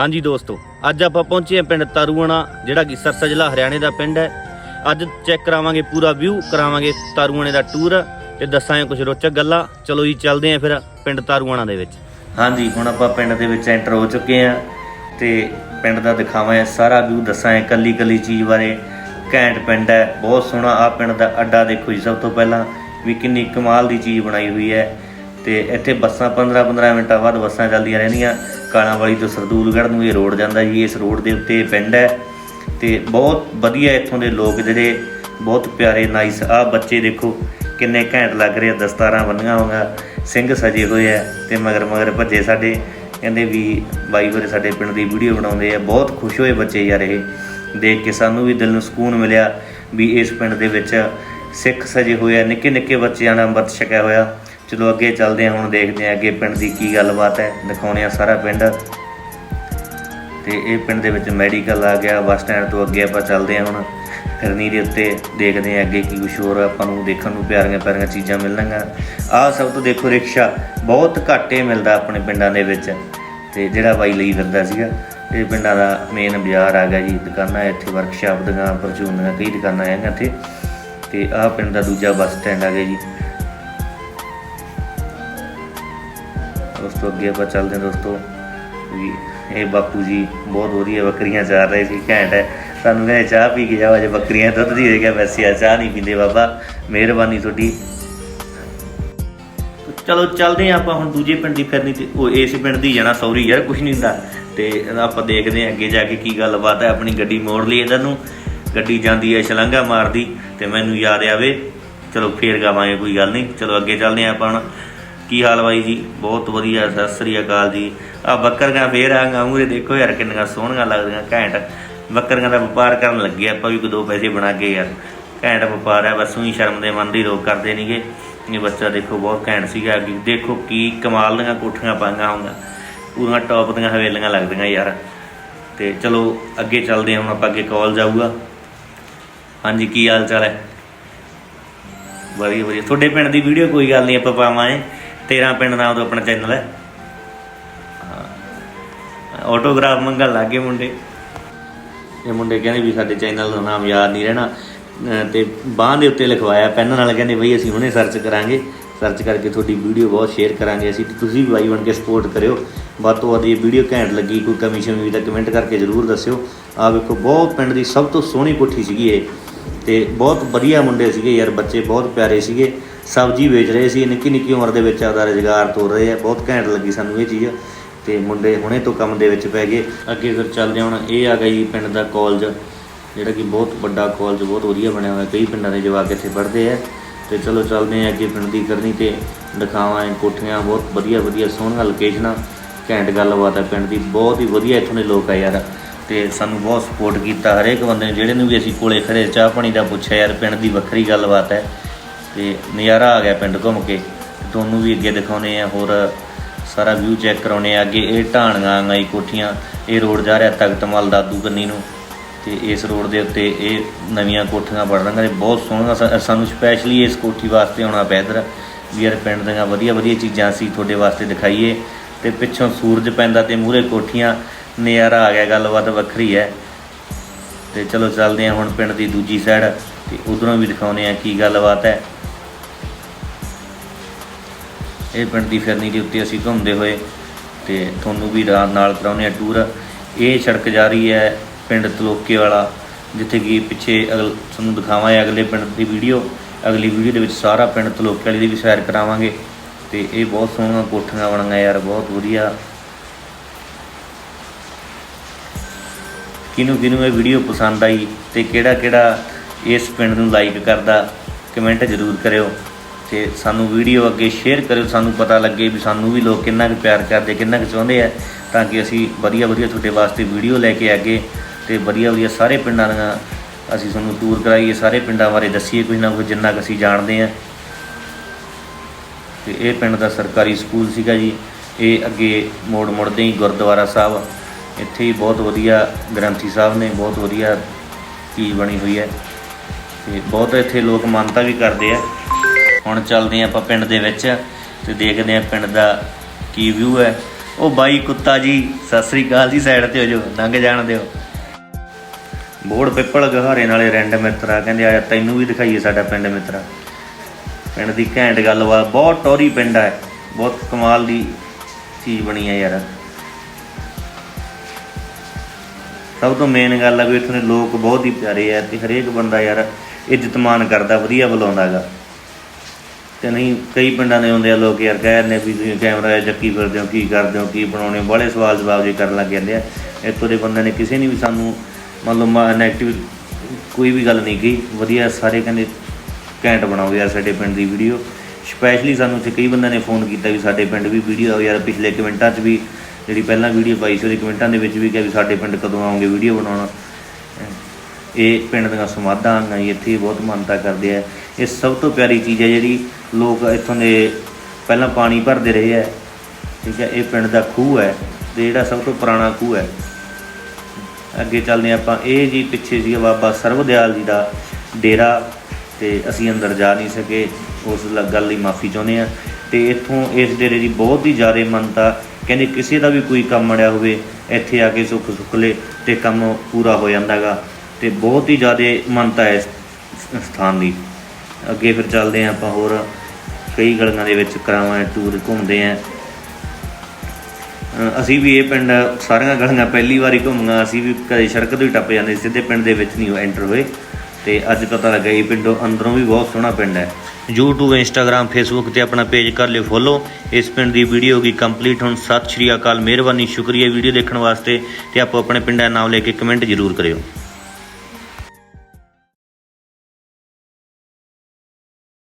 ਹਾਂਜੀ ਦੋਸਤੋ, ਅੱਜ ਆਪਾਂ ਪਹੁੰਚੇ ਹਾਂ ਪਿੰਡ ਤਾਰੂਆਣਾ, ਜਿਹੜਾ ਕਿ ਸਰਸਾ ਜ਼ਿਲ੍ਹਾ ਹਰਿਆਣੇ ਦਾ ਪਿੰਡ ਹੈ। ਅੱਜ ਚੈੱਕ ਕਰਾਵਾਂਗੇ ਪੂਰਾ ਵਿਊ ਕਰਾਵਾਂਗੇ ਤਾਰੂਆਣੇ ਦਾ ਟੂਰ ਤੇ ਦੱਸਾਂਗੇ ਕੁਝ ਰੋਚਕ ਗੱਲਾਂ। ਚਲੋ ਜੀ, ਚੱਲਦੇ ਆਂ ਫਿਰ ਪਿੰਡ ਤਾਰੂਆਣਾ ਦੇ ਵਿੱਚ। ਹਾਂਜੀ, ਹੁਣ ਆਪਾਂ ਪਿੰਡ ਦੇ ਵਿੱਚ ਐਂਟਰ ਹੋ ਚੁੱਕੇ ਆਂ ਤੇ ਪਿੰਡ ਦਾ ਦਿਖਾਵਾਂ ਸਾਰਾ ਵਿਊ ਦੱਸਾਂ ਕੱਲੀ ਕੱਲੀ ਚੀਜ਼ ਬਾਰੇ। ਘੈਂਟ ਪਿੰਡ ਹੈ, ਬਹੁਤ ਸੋਹਣਾ ਆ ਪਿੰਡ ਦਾ ਅੱਡਾ ਦੇਖੋ ਜੀ ਸਭ ਤੋਂ ਪਹਿਲਾਂ, ਵੀ ਕਿੰਨੀ ਕਮਾਲ ਦੀ ਚੀਜ਼ ਬਣਾਈ ਹੋਈ ਹੈ। ਤੇ ਇੱਥੇ ਬੱਸਾਂ 15-15 ਮਿੰਟਾਂ ਬਾਅਦ ਬੱਸਾਂ ਚੱਲਦੀਆਂ ਰਹਿੰਦੀਆਂ। ਕਾਲਾਂ ਵਾਲੀ ਤੋਂ ਸਰਦੂਲਗੜ੍ਹ ਨੂੰ ਇਹ ਰੋਡ ਜਾਂਦਾ ਜੀ ਇਸ ਰੋਡ ਦੇ ਉੱਤੇ ਪਿੰਡ ਹੈ ਤੇ ਬਹੁਤ ਵਧੀਆ ਇੱਥੋਂ ਦੇ ਲੋਕ ਜਿਹੜੇ ਬਹੁਤ ਪਿਆਰੇ ਨਾਈਸ ਆ ਬੱਚੇ ਦੇਖੋ ਕਿੰਨੇ ਘੈਂਟ ਲੱਗ ਰਹੇ ਆ, ਦਸਤਾਰਾਂ ਬੰਨੀਆਂ ਹੋਈਆਂ ਸਿੰਘ ਸਜੇ ਹੋਏ ਆ ਤੇ ਮਗਰ ਮਗਰ ਭੱਜੇ ਸਾਡੇ। ਕਹਿੰਦੇ ਵੀ ਬਾਈ ਹੋਰੇ ਸਾਡੇ ਪਿੰਡ ਦੀ ਵੀਡੀਓ ਬਣਾਉਂਦੇ ਆ ਬਹੁਤ ਖੁਸ਼ ਹੋਏ ਬੱਚੇ ਯਾਰ ਇਹ। ਦੇਖ ਕੇ ਸਾਨੂੰ ਵੀ ਦਿਲ ਨੂੰ ਸਕੂਨ ਮਿਲਿਆ ਵੀ ਇਸ ਪਿੰਡ ਦੇ ਵਿੱਚ ਸਿੱਖ ਸਜੇ ਹੋਏ ਆ ਨਿੱਕੇ ਨਿੱਕੇ ਬੱਚਿਆਂ ਦਾ ਅੰਮ੍ਰਿਤ ਛਕਿਆ ਹੋਇਆ। ਚਲੋ ਅੱਗੇ ਚੱਲਦੇ ਹਾਂ, ਹੁਣ ਦੇਖਦੇ ਹਾਂ ਅੱਗੇ ਪਿੰਡ ਦੀ ਕੀ ਗੱਲਬਾਤ ਹੈ ਦਿਖਾਉਣੇ ਆ ਸਾਰਾ ਪਿੰਡ। ਤੇ ਇਹ ਪਿੰਡ ਦੇ ਵਿੱਚ ਮੈਡੀਕਲ ਆ ਗਿਆ ਬੱਸ ਸਟੈਂਡ ਤੋਂ ਅੱਗੇ ਆਪਾਂ ਚੱਲਦੇ ਹਾਂ ਹੁਣ। ਫਿਰਨੀ ਦੇ ਉੱਤੇ ਦੇਖਦੇ ਹਾਂ ਅੱਗੇ ਕੀ ਕੁਛ ਹੋਰ ਆਪਾਂ ਨੂੰ ਦੇਖਣ ਨੂੰ ਪਿਆਰੀਆਂ ਪਿਆਰੀਆਂ ਚੀਜ਼ਾਂ ਮਿਲਣਗੀਆਂ। ਆਹ ਸਭ ਤੋਂ ਦੇਖੋ ਰਿਕਸ਼ਾ, ਬਹੁਤ ਘੱਟ ਹੀ ਮਿਲਦਾ ਆਪਣੇ ਪਿੰਡਾਂ ਦੇ ਵਿੱਚ। ਤੇ ਜਿਹੜਾ ਬਾਈ ਲਈ ਫਿਰਦਾ ਸੀਗਾ, ਇਹ ਪਿੰਡਾਂ ਦਾ ਮੇਨ ਬਾਜ਼ਾਰ ਆ ਗਿਆ ਜੀ, ਦੁਕਾਨਾਂ ਇੱਥੇ ਵਰਕਸ਼ਾਪ ਦੁਕਾਨ ਪਰਚੂਨ ਦੀਆਂ ਕਈ ਦੁਕਾਨਾਂ ਹੈਗੀਆਂ ਇੱਥੇ। ਤੇ ਆਹ ਪਿੰਡ ਦਾ ਦੂਜਾ ਬੱਸ ਸਟੈਂਡ ਆ ਗਿਆ ਜੀ। ਉਸ ਤੋਂ ਅੱਗੇ ਆਪਾਂ ਚੱਲਦੇ ਹਾਂ ਦੋਸਤੋ ਵੀ ਇਹ ਬਾਪੂ ਜੀ ਬਹੁਤ ਵਧੀਆ ਬੱਕਰੀਆਂ ਚਾਰ ਰਹੇ ਸੀ, ਘੈਂਟ ਹੈ। ਸਾਨੂੰ ਕਹਿੰਦੇ ਚਾਹ ਪੀ ਕੇ ਜਾਓ, ਅਜੇ ਬੱਕਰੀਆਂ ਦੁੱਧ ਦੀ ਦੇ ਗਿਆ ਵੈਸੇ ਆ, ਚਾਹ ਨਹੀਂ ਪੀਂਦੇ ਬਾਬਾ, ਮਿਹਰਬਾਨੀ ਤੁਹਾਡੀ। ਚਲੋ, ਚੱਲਦੇ ਹਾਂ ਆਪਾਂ ਹੁਣ ਦੂਜੇ ਪਿੰਡ ਦੀ ਫਿਰਨੀ ਤੇ, ਉਹ ਇਸ ਪਿੰਡ ਦੀ ਜਾਣਾ, ਸੌਰੀ ਯਾਰ ਕੁਝ ਨਹੀਂ ਹੁੰਦਾ। ਤੇ ਆਪਾਂ ਦੇਖਦੇ ਹਾਂ ਅੱਗੇ ਜਾ ਕੇ ਕੀ ਗੱਲਬਾਤ ਹੈ, ਆਪਣੀ ਗੱਡੀ ਮੋੜ ਲਈ ਇਹਨਾਂ ਨੂੰ। ਗੱਡੀ ਜਾਂਦੀ ਹੈ ਛਲੰਗਾ ਮਾਰਦੀ, ਤੇ ਮੈਨੂੰ ਯਾਦ ਆਵੇ। ਚਲੋ, ਫੇਰ ਗਾਵਾਂਗੇ, ਕੋਈ ਗੱਲ ਨਹੀਂ। ਚਲੋ, ਅੱਗੇ ਚੱਲਦੇ ਹਾਂ ਆਪਾਂ ਹੁਣ। ਕੀ ਹਾਲ ਬਾਈ ਜੀ? ਬਹੁਤ ਵਧੀਆ, ਸਤਿ ਸ੍ਰੀ ਅਕਾਲ ਜੀ। ਆ ਬੱਕਰੀਆਂ ਫੇਰ ਆਂਗਾ ਮੂਰੇ ਦੇਖੋ ਯਾਰ ਕਿੰਨੀਆਂ ਸੋਹਣੀਆਂ ਲੱਗਦੀਆਂ, ਘੈਂਟ। ਬੱਕਰੀਆਂ ਦਾ ਵਪਾਰ ਕਰਨ ਲੱਗੇ ਆਪਾਂ ਵੀ ਕੋਈ ਦੋ ਪੈਸੇ ਬਣਾ ਕੇ ਯਾਰ। ਘੈਂਟ ਵਪਾਰ ਹੈ ਬਸ ਉਹੀ ਸ਼ਰਮ ਦੇ ਮਨ ਦੀ ਲੋਕ ਕਰਦੇ ਨਹੀਂਗੇ ਇਹ ਬੱਚਾ ਦੇਖੋ ਬਹੁਤ ਘੈਂਟ ਸੀਗਾ, ਅੱਗੇ ਦੇਖੋ ਕੀ ਕਮਾਲ ਦੀਆਂ ਕੋਠੀਆਂ ਪਾਈਆਂ ਹੋਈਆਂ। ਪੂਰੀਆਂ ਟੌਪ ਦੀਆਂ ਹਵੇਲੀਆਂ ਲੱਗਦੀਆਂ ਯਾਰ। ਤੇ ਚਲੋ, ਅੱਗੇ ਚੱਲਦੇ ਹਾਂ, ਹੁਣ ਆਪਾਂ ਅੱਗੇ ਕਾਲ ਜਾਊਗਾ। ਹਾਂਜੀ, ਕੀ ਹਾਲ ਚਾਲ ਹੈ? ਵਧੀਆ ਵਧੀਆ। ਤੁਹਾਡੇ ਪਿੰਡ ਦੀ ਵੀਡੀਓ ਕੋਈ ਗੱਲ ਨਹੀਂ, ਆਪਾਂ ਪਾਵਾਂਗੇ। ਤੇਰਾ ਪਿੰਡ ਨਾਮ ਤੋਂ ਆਪਣਾ ਚੈਨਲ ਹੈ। ਆਟੋਗ੍ਰਾਫ ਮੰਗਣ ਲੱਗੇ ਮੁੰਡੇ। ਇਹ ਮੁੰਡੇ ਕਹਿੰਦੇ ਵੀ ਸਾਡੇ ਚੈਨਲ ਦਾ ਨਾਮ ਯਾਦ ਨਹੀਂ ਰਹਿਣਾ। ਅਹ ਤੇ ਬਾਂਹ ਦੇ ਉੱਤੇ ਲਿਖਵਾਇਆ ਪੈਨ ਨਾਲ ਕਹਿੰਦੇ ਬਈ ਅਸੀਂ ਹੁਣੇ ਸਰਚ ਕਰਾਂਗੇ। ਸਰਚ ਕਰਕੇ ਤੁਹਾਡੀ ਵੀਡੀਓ ਬਹੁਤ ਸ਼ੇਅਰ ਕਰਾਂਗੇ ਅਸੀਂ। ਤੁਸੀਂ ਵੀ ਬਾਈ ਬਣ ਕੇ ਸਪੋਰਟ ਕਰਿਓ। ਵੱਧ ਤੋਂ ਵੱਧ ਇਹ ਵੀਡੀਓ ਘੈਂਟ ਲੱਗੀ, ਕੋਈ ਕਮੀ ਸ਼ਮੀ ਤਾਂ ਕਮੈਂਟ ਕਰਕੇ ਜ਼ਰੂਰ ਦੱਸਿਓ। ਆ ਵੇਖੋ, ਬਹੁਤ ਪਿੰਡ ਦੀ ਸਭ ਤੋਂ ਸੋਹਣੀ ਕੋਠੀ ਸੀਗੀ ਇਹ। ਤੇ ਬਹੁਤ ਵਧੀਆ ਮੁੰਡੇ ਸੀਗੇ ਯਾਰ, ਬੱਚੇ ਬਹੁਤ ਪਿਆਰੇ ਸੀਗੇ। ਸਬਜ਼ੀ ਵੇਚ ਰਹੇ ਸੀ, ਨਿੱਕੀ ਨਿੱਕੀ ਉਮਰ ਦੇ ਵਿੱਚ ਆਪਦਾ ਰੁਜ਼ਗਾਰ ਤੋਰ ਰਹੇ ਆ, ਬਹੁਤ ਘੈਂਟ ਲੱਗੀ ਸਾਨੂੰ ਇਹ ਚੀਜ਼। ਤੇ ਮੁੰਡੇ ਹੁਣੇ ਤੋਂ ਕੰਮ ਦੇ ਵਿੱਚ ਪੈ ਗਏ। ਅੱਗੇ ਫਿਰ ਚੱਲਦੇ ਹਾਂ ਹੁਣ ਇਹ ਆ ਗਈ ਪਿੰਡ ਦਾ ਕਾਲਜ, ਜਿਹੜਾ ਕਿ ਬਹੁਤ ਵੱਡਾ ਕਾਲਜ, ਬਹੁਤ ਵਧੀਆ ਬਣਿਆ ਹੋਇਆ। ਕਈ ਪਿੰਡਾਂ ਦੇ ਜਵਾਕ ਇੱਥੇ ਪੜ੍ਹਦੇ ਆ। ਤੇ ਚਲੋ ਚੱਲਦੇ ਆ ਅੱਗੇ ਪਿੰਡ ਦੀ ਕਰਨੀ ਤੇ ਦਿਖਾਵਾਂ ਇਹ ਕੋਠੀਆਂ, ਬਹੁਤ ਵਧੀਆ ਵਧੀਆ ਸੋਹਣੀਆਂ ਲੋਕੇਸ਼ਨਾਂ ਘੈਂਟ ਗੱਲਬਾਤ ਹੈ ਪਿੰਡ ਦੀ। ਬਹੁਤ ਹੀ ਵਧੀਆ ਇੱਥੋਂ ਦੇ ਲੋਕ ਆ ਯਾਰ। ਤੇ ਸਾਨੂੰ ਬਹੁਤ ਸਪੋਰਟ ਕੀਤਾ ਹਰੇਕ ਬੰਦੇ ਨੇ, ਜਿਹੜੇ ਨੂੰ ਵੀ ਅਸੀਂ ਕੋਲੇ ਖੜੇ, ਚਾਹ ਪਾਣੀ ਦਾ ਪੁੱਛਿਆ ਯਾਰ, ਪਿੰਡ ਦੀ ਵੱਖਰੀ ਗੱਲਬਾਤ ਹੈ। ਤੇ ਨਜ਼ਾਰਾ ਆ ਗਿਆ ਪਿੰਡ ਘੁੰਮ ਕੇ। ਤੁਹਾਨੂੰ ਵੀ ਅੱਗੇ ਦਿਖਾਉਨੇ ਆ, ਹੋਰ ਸਾਰਾ ਵਿਊ ਚੈੱਕ ਕਰਾਉਨੇ ਆ। ਅੱਗੇ ਇਹ ਢਾਣੀਆਂ ਆਈ ਕੋਠੀਆਂ। ਇਹ ਰੋਡ ਜਾ ਰਿਹਾ ਤਖਤਮਲ ਦਾਦੂ ਕੰਨੀ ਨੂੰ। ਤੇ ਇਸ ਰੋਡ ਦੇ ਉੱਤੇ ਇਹ ਨਵੀਆਂ ਕੋਠੀਆਂ ਬਣ ਰਹੀਆਂ ਨੇ। ਬਹੁਤ ਸੋਹਣਾ ਸਾਨੂੰ ਸਪੈਸ਼ਲੀ ਇਸ ਕੋਠੀ ਵਾਸਤੇ ਆਉਣਾ ਪਿਆ ਇੱਧਰ। ਵੀ ਯਾਰ ਪਿੰਡ ਦੀਆਂ ਵਧੀਆ ਵਧੀਆ ਚੀਜ਼ਾਂ ਅਸੀਂ ਤੁਹਾਡੇ ਵਾਸਤੇ ਦਿਖਾਈਏ। ਤੇ ਪਿੱਛੋਂ ਸੂਰਜ ਪੈਂਦਾ ਤੇ ਮੂਹਰੇ ਕੋਠੀਆਂ। ਨਜ਼ਾਰਾ ਆ ਗਿਆ, ਗੱਲਬਾਤ ਵੱਖਰੀ ਹੈ। ਤੇ ਚਲੋ ਚੱਲਦੇ ਹਾਂ ਹੁਣ ਪਿੰਡ ਦੀ ਦੂਜੀ ਸਾਈਡ ਤੇ ਉਧਰੋਂ ਵੀ ਦਿਖਾਉਨੇ ਆ ਕੀ ਗੱਲਬਾਤ ਹੈ। ਇਹ ਪਿੰਡ ਦੀ ਫਿਰਨੀ ਦੇ ਉੱਤੇ ਅਸੀਂ ਘੁੰਮਦੇ ਹੋਏ ਤੇ ਤੁਹਾਨੂੰ ਵੀ ਰਾਤ ਨਾਲ ਕਰਾਉਨੇ ਆ ਟੂਰ ਇਹ ਸੜਕ ਜਾ ਰਹੀ ਹੈ ਪਿੰਡ ਤਲੋਕੇ ਵਾਲਾ, ਜਿੱਥੇ ਕਿ ਪਿੱਛੇ ਅਗਲ, ਤੁਹਾਨੂੰ ਦਿਖਾਵਾਂਗੇ ਅਗਲੇ ਪਿੰਡ ਦੀ ਵੀਡੀਓ ਅਗਲੀ ਵੀਡੀਓ ਦੇ ਵਿੱਚ ਸਾਰਾ ਪਿੰਡ ਤਲੋਕੇ ਵਾਲੀ ਦੀ ਵੀ ਸੈਰ ਕਰਾਵਾਂਗੇ। ਤੇ ਇਹ ਬਹੁਤ ਸੋਹਣਾ ਕੋਠੀਆਂ ਬਣੀਆਂ ਯਾਰ, ਬਹੁਤ ਵਧੀਆ। ਕਿਹਨੂੰ ਕਿਹਨੂੰ ਇਹ ਵੀਡੀਓ ਪਸੰਦ ਆਈ ਤੇ ਕਿਹੜਾ ਕਿਹੜਾ ਇਸ ਪਿੰਡ ਨੂੰ ਲਾਈਕ ਕਰਦਾ ਕਮੈਂਟ ਜ਼ਰੂਰ ਕਰਿਓ। ਤੇ ਸਾਨੂੰ ਵੀਡੀਓ ਅੱਗੇ ਸ਼ੇਅਰ ਕਰਿਓ, ਸਾਨੂੰ ਪਤਾ ਲੱਗੇ ਵੀ ਸਾਨੂੰ ਵੀ ਲੋਕ ਕਿੰਨਾ ਕੁ ਪਿਆਰ ਕਰਦੇ, ਕਿੰਨਾ ਕੁ ਚਾਹੁੰਦੇ ਆ, ਤਾਂ ਕਿ ਅਸੀਂ ਵਧੀਆ ਵਧੀਆ ਤੁਹਾਡੇ ਵਾਸਤੇ ਵੀਡੀਓ ਲੈ ਕੇ ਅੱਗੇ ਤੇ ਵਧੀਆ ਵਧੀਆ ਸਾਰੇ ਪਿੰਡਾਂ ਦੀਆਂ ਅਸੀਂ ਤੁਹਾਨੂੰ ਟੂਰ ਕਰਾਈਏ, ਸਾਰੇ ਪਿੰਡਾਂ ਬਾਰੇ ਦੱਸੀਏ ਕੁਝ ਨਾ ਕੁਝ ਜਿੰਨਾ ਕੁ ਅਸੀਂ ਜਾਣਦੇ ਆ। ਤੇ ਇਹ ਪਿੰਡ ਦਾ ਸਰਕਾਰੀ ਸਕੂਲ ਸੀਗਾ ਜੀ, ਇਹ ਅੱਗੇ ਮੋੜ ਮੁੜਦੇ ਹੀ ਗੁਰਦੁਆਰਾ ਸਾਹਿਬ, ਇੱਥੇ ਹੀ ਬਹੁਤ ਵਧੀਆ ਗ੍ਰੰਥੀ ਸਾਹਿਬ ਨੇ, ਬਹੁਤ ਵਧੀਆ ਚੀਜ਼ ਬਣੀ ਹੋਈ ਹੈ। ਤੇ ਬਹੁਤ ਇੱਥੇ ਲੋਕ ਮਾਨਤਾ ਵੀ ਕਰਦੇ ਆ। ਹੁਣ ਚੱਲਦੇ ਹਾਂ ਆਪਾਂ ਪਿੰਡ ਦੇ ਵਿੱਚ ਤੇ ਦੇਖਦੇ ਹਾਂ ਪਿੰਡ ਦਾ ਕੀ ਵਿਊ ਹੈ। ਉਹ ਬਾਈ ਕੁੱਤਾ ਜੀ, ਸਤਿ ਸ੍ਰੀ ਅਕਾਲ ਜੀ ਸਾਈਡ ਤੇ ਹੋ ਜਾਓ, ਲੰਘ ਜਾਣ ਦਿਓ। ਬੋੜ ਪਿੱਪਲ ਗਹਾਰੇ ਨਾਲੇ ਰੈਂਡ ਮਿੱਤਰਾ ਕਹਿੰਦੇ ਆਇਆ ਤੈਨੂੰ ਵੀ ਦਿਖਾਈਏ ਸਾਡਾ ਪਿੰਡ ਮਿੱਤਰਾ। ਪਿੰਡ ਦੀ ਘੈਂਟ ਗੱਲਬਾਤ, ਬਹੁਤ ਟੋਰੀ ਪਿੰਡ ਹੈ, ਬਹੁਤ ਕਮਾਲ ਦੀ ਚੀਜ਼ ਬਣੀ ਹੈ ਯਾਰ। ਸਭ ਤੋਂ ਮੇਨ ਗੱਲ ਆ ਵੀ ਇੱਥੋਂ ਦੇ ਲੋਕ ਬਹੁਤ ਹੀ ਪਿਆਰੇ ਆ ਤੇ ਹਰੇਕ ਬੰਦਾ ਯਾਰ ਇੱਜ਼ਤ ਮਾਨ ਕਰਦਾ, ਵਧੀਆ ਬੁਲਾਉਂਦਾਗਾ ਤੇ ਨਹੀਂ, ਕਈ ਪਿੰਡਾਂ ਦੇ ਹੁੰਦੇ ਆ ਲੋਕ ਯਾਰ ਕਹਿ ਨੇ ਵੀ ਤੁਸੀਂ ਕੈਮਰਾ ਚੱਕੀ ਫਿਰਦੇ ਹੋ, ਕੀ ਕਰਦੇ ਹੋ, ਕੀ ਬਣਾਉਣੇ ਹੋ, ਬੜੇ ਸਵਾਲ ਜਵਾਬ ਜੇ ਕਰਨ ਲੱਗ ਜਾਂਦੇ ਆ। ਇੱਥੋਂ ਦੇ ਬੰਦੇ ਨੇ ਕਿਸੇ ਨੇ ਵੀ ਸਾਨੂੰ ਮੰਨ ਲਓ ਨੈਗੇਟਿਵ ਕੋਈ ਵੀ ਗੱਲ ਨਹੀਂ ਕਹੀ, ਵਧੀਆ ਸਾਰੇ ਕਹਿੰਦੇ ਘੈਂਟ ਬਣਾਓ ਯਾਰ ਸਾਡੇ ਪਿੰਡ ਦੀ ਵੀਡੀਓ। ਸਪੈਸ਼ਲੀ ਸਾਨੂੰ ਇੱਥੇ ਕਈ ਬੰਦਿਆਂ ਨੇ ਫੋਨ ਕੀਤਾ ਵੀ ਸਾਡੇ ਪਿੰਡ ਵੀ ਵੀਡੀਓ ਆਓ ਯਾਰ ਪਿਛਲੇ ਕਮੈਂਟਾਂ 'ਚ ਵੀ ਜਿਹੜੀ ਪਹਿਲਾਂ ਵੀਡੀਓ ਪਾਈ ਸੀ, ਉਹਦੇ ਕਮੈਂਟਾਂ ਦੇ ਵਿੱਚ ਵੀ ਕਿਹਾ ਵੀ ਸਾਡੇ ਪਿੰਡ ਕਦੋਂ ਆਉਂਗੇ ਵੀਡੀਓ ਬਣਾਉਣਾ। ਇਹ ਪਿੰਡ ਦੀਆਂ ਸਮਾਧਾਂ ਹਨ ਇੱਥੇ ਬਹੁਤ ਮਾਨਤਾ ਕਰਦੇ ਆ। ਇਹ ਸਭ ਤੋਂ ਪਿਆਰੀ ਚੀਜ਼ ਹੈ ਜਿਹੜੀ ਲੋਕ ਇੱਥੋਂ ਦੇ ਪਹਿਲਾਂ ਪਾਣੀ ਭਰਦੇ ਰਹੇ ਆ। ਠੀਕ ਹੈ, ਇਹ ਪਿੰਡ ਦਾ ਖੂਹ ਹੈ ਤੇ ਜਿਹੜਾ ਸਭ ਤੋਂ ਪੁਰਾਣਾ ਖੂਹ ਹੈ। ਅੱਗੇ ਚੱਲਦੇ ਹਾਂ ਆਪਾਂ। ਇਹ ਜੀ ਪਿੱਛੇ ਸੀ ਬਾਬਾ ਸਰਵਦਿਆਲ ਜੀ ਦਾ ਡੇਰਾ ਤੇ ਅਸੀਂ ਅੰਦਰ ਜਾ ਨਹੀਂ ਸਕੇ। ਉਸ ਗੱਲ ਲਈ ਮਾਫੀ ਚਾਹੁੰਦੇ ਆ ਤੇ ਇੱਥੋਂ ਇਸ ਡੇਰੇ ਦੀ ਬਹੁਤ ਹੀ ਜ਼ਿਆਦਾ ਮੰਨਤਾ। ਕਹਿੰਦੇ ਕਿਸੇ ਦਾ ਵੀ ਕੋਈ ਕੰਮ ਅੜਿਆ ਹੋਵੇ, ਇੱਥੇ ਆ ਕੇ ਸੁੱਖ ਸੁੱਖ ਲੈ ਤੇ ਕੰਮ ਪੂਰਾ ਹੋ ਜਾਂਦਾਗਾ ਤੇ ਬਹੁਤ ਹੀ ਜ਼ਿਆਦਾ ਮੰਨਤਾ ਹੈ ਇਸ ਸਥਾਨ ਦੀ। ਅੱਗੇ ਫਿਰ ਚੱਲਦੇ ਆ ਆਪਾਂ ਹੋਰ। ਕਈ ਗਲੀਆਂ ਦੇ ਵਿੱਚ ਕਰਾਵਾਂ ਟੂਰ ਘੁੰਮਦੇ ਆ ਅਸੀਂ ਵੀ ਇਹ ਪਿੰਡ, ਸਾਰੀਆਂ ਗਲੀਆਂ ਪਹਿਲੀ ਵਾਰੀ ਘੁੰਮੀਆਂ, ਅਸੀਂ ਵੀ ਕਦੇ ਸੜਕ ਤੋਂ ਹੀ ਟੱਪ ਜਾਂਦੇ ਸਿੱਧੇ ਪਿੰਡ ਦੇ ਵਿੱਚ ਨਹੀਂ ਐਂਟਰ ਹੋਏ। ਤੇ ਅੱਜ ਪਤਾ ਲੱਗਾ ਇਹ ਪਿੰਡੋਂ ਅੰਦਰੋਂ ਵੀ ਬਹੁਤ ਸੋਹਣਾ ਪਿੰਡ ਹੈ। YouTube, Instagram, Facebook ਤੇ ਆਪਣਾ ਪੇਜ ਕਰ ਲਿਓ ਫੋਲੋ ਇਸ ਪਿੰਡ ਦੀ ਵੀਡੀਓ ਹੋ ਗਈ ਕੰਪਲੀਟ ਹੁਣ ਸਤਿ ਸ਼੍ਰੀ ਅਕਾਲ, ਮਿਹਰਬਾਨੀ, ਸ਼ੁਕਰੀਆ ਵੀਡੀਓ ਦੇਖਣ ਵਾਸਤੇ। ਤੇ ਆਪੋ ਆਪਣੇ ਪਿੰਡ ਦਾ ਨਾਮ ਲੈ ਕੇ ਕਮੈਂਟ ਜ਼ਰੂਰ ਕਰਿਓ।